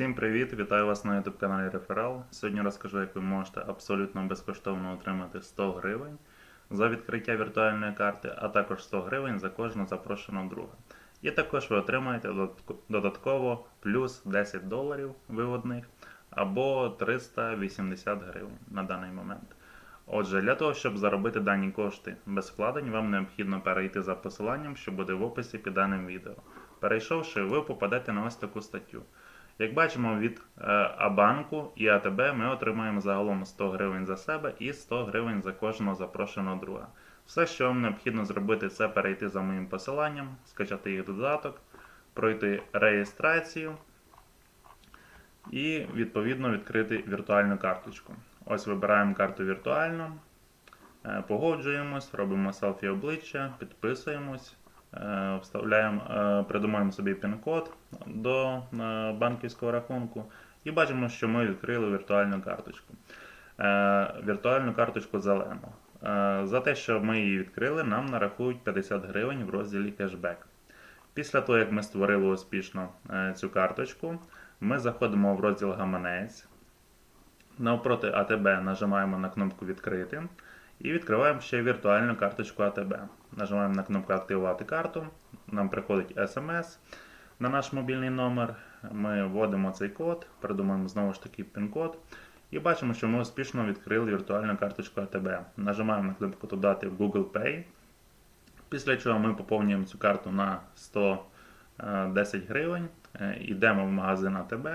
Всім привіт! Вітаю вас на YouTube каналі Реферал. Сьогодні розкажу, як ви можете абсолютно безкоштовно отримати 100 гривень за відкриття віртуальної карти, а також 100 гривень за кожного запрошеного друга. І також ви отримаєте додатково плюс 10 доларів виводних або 380 гривень на даний момент. Отже, для того, щоб заробити дані кошти без вкладень, вам необхідно перейти за посиланням, що буде в описі під даним відео. Перейшовши, ви попадете на ось таку статтю. Як бачимо, від е, Абанку і АТБ ми отримаємо загалом 100 гривень за себе і 100 гривень за кожного запрошеного друга. Все, що вам необхідно зробити, це перейти за моїм посиланням, скачати їх додаток, пройти реєстрацію і відповідно відкрити віртуальну карточку. Ось вибираємо карту віртуальну, е, погоджуємось, робимо селфі обличчя, підписуємось. Е, Вставляємо, е, придумаємо собі пін-код до е, банківського рахунку і бачимо, що ми відкрили віртуальну карточку. Віртуальну карточку зелену. За те, що ми її відкрили, нам нарахують 50 гривень в розділі кешбек. Після того, як ми створили успішно цю карточку, ми заходимо в розділ гаманець. Навпроти АТБ нажимаємо на кнопку Відкрити і відкриваємо ще віртуальну карточку АТБ. Нажимаємо на кнопку Активувати карту. Нам приходить смс на наш мобільний номер. Ми вводимо цей код, придумаємо знову ж таки пін-код. І бачимо, що ми успішно відкрили віртуальну карточку АТБ. Нажимаємо на кнопку Додати в Google Pay. Після чого ми поповнюємо цю карту на 110 гривень, е, йдемо в магазин АТБ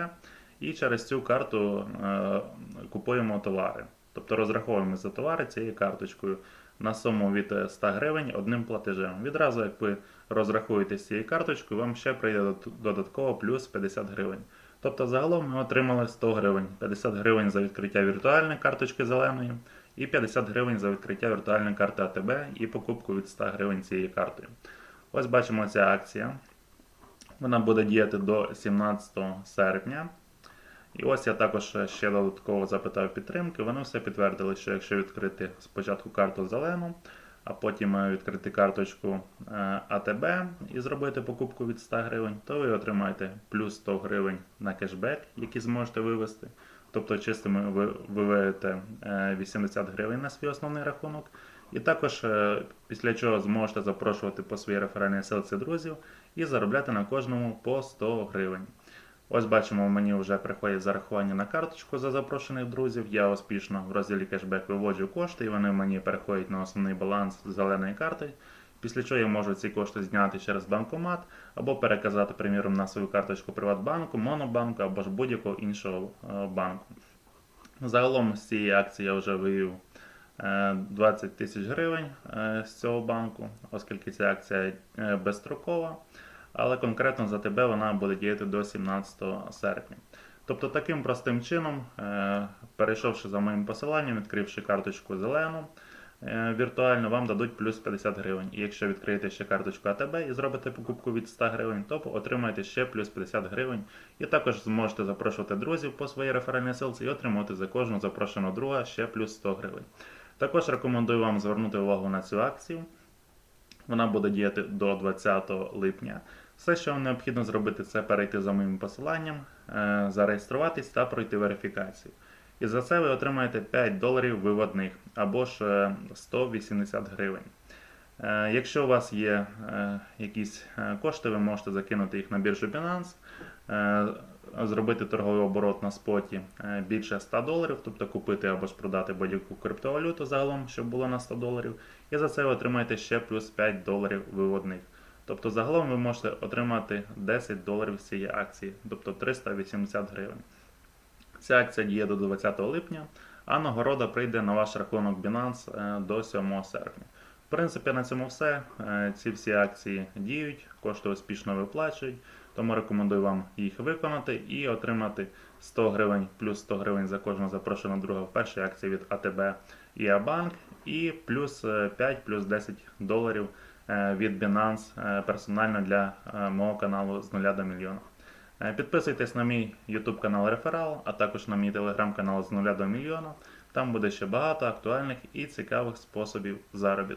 і через цю карту е, купуємо товари. Тобто розраховуємо за товари цією карточкою на суму від е, 100 гривень одним платежем. Відразу, як ви розрахуєте з цією карточкою, вам ще прийде додатково плюс 50 гривень. Тобто загалом ми отримали 100 гривень, 50 гривень за відкриття віртуальної карточки зеленої і 50 гривень за відкриття віртуальної карти АТБ і покупку від 100 гривень цією картою. Ось бачимо ця акція. Вона буде діяти до 17 серпня. І ось я також ще додатково запитав підтримки. Вони все підтвердили, що якщо відкрити спочатку карту зелену, а потім е, відкрити карточку е, АТБ і зробити покупку від 100 гривень, то ви отримаєте плюс 100 гривень на кешбек, які зможете вивести. Тобто чистими ви виведете е, 80 гривень на свій основний рахунок. І також е, після чого зможете запрошувати по своїй реферальній силці друзів і заробляти на кожному по 100 гривень. Ось бачимо, мені вже приходять зарахування на карточку за запрошених друзів. Я успішно в розділі кешбек виводжу кошти, і вони мені переходять на основний баланс зеленої карти. Після чого я можу ці кошти зняти через банкомат або переказати, приміром, на свою карточку Приватбанку, Монобанку або ж будь-якого іншого е, банку. Загалом з цієї акції я вже вивів е, 20 тисяч гривень е, з цього банку, оскільки ця акція е, безстрокова але конкретно за тебе вона буде діяти до 17 серпня. Тобто таким простим чином, е, перейшовши за моїм посиланням, відкривши карточку зелену е, віртуально, вам дадуть плюс 50 гривень. І якщо відкриєте ще карточку АТБ і зробите покупку від 100 гривень, то отримаєте ще плюс 50 гривень. І також зможете запрошувати друзів по своїй реферальній силці і отримувати за кожного запрошеного друга ще плюс 100 гривень. Також рекомендую вам звернути увагу на цю акцію. Вона буде діяти до 20 липня. Все, що вам необхідно зробити, це перейти за моїм посиланням, е, зареєструватись та пройти верифікацію. І за це ви отримаєте 5 доларів виводних або ж е, 180 гривень. Е, Якщо у вас є е, якісь е, кошти, ви можете закинути їх на біржу Binance, е, зробити торговий оборот на споті е, більше 100 доларів, тобто купити або ж продати будь-яку криптовалюту загалом, щоб було на 100 доларів. І за це ви отримаєте ще плюс 5 доларів виводних. Тобто загалом ви можете отримати 10 доларів з цієї акції, тобто 380 гривень. Ця акція діє до 20 липня, а нагорода прийде на ваш рахунок Binance е, до 7 серпня. Принципі, на цьому все. Е, Ці всі акції діють, кошти успішно виплачують, тому рекомендую вам їх виконати і отримати 100 гривень плюс 100 гривень за кожного запрошеного друга в першій акції від АТБ і Абанк, і плюс е, 5 плюс 10 доларів е, від Binance е, персонально для е, мого каналу з 0 до мільйона. Е, Підписуйтесь на мій YouTube канал Реферал, а також на мій телеграм канал з 0 до мільйона. Там буде ще багато актуальних і цікавих способів заробітку.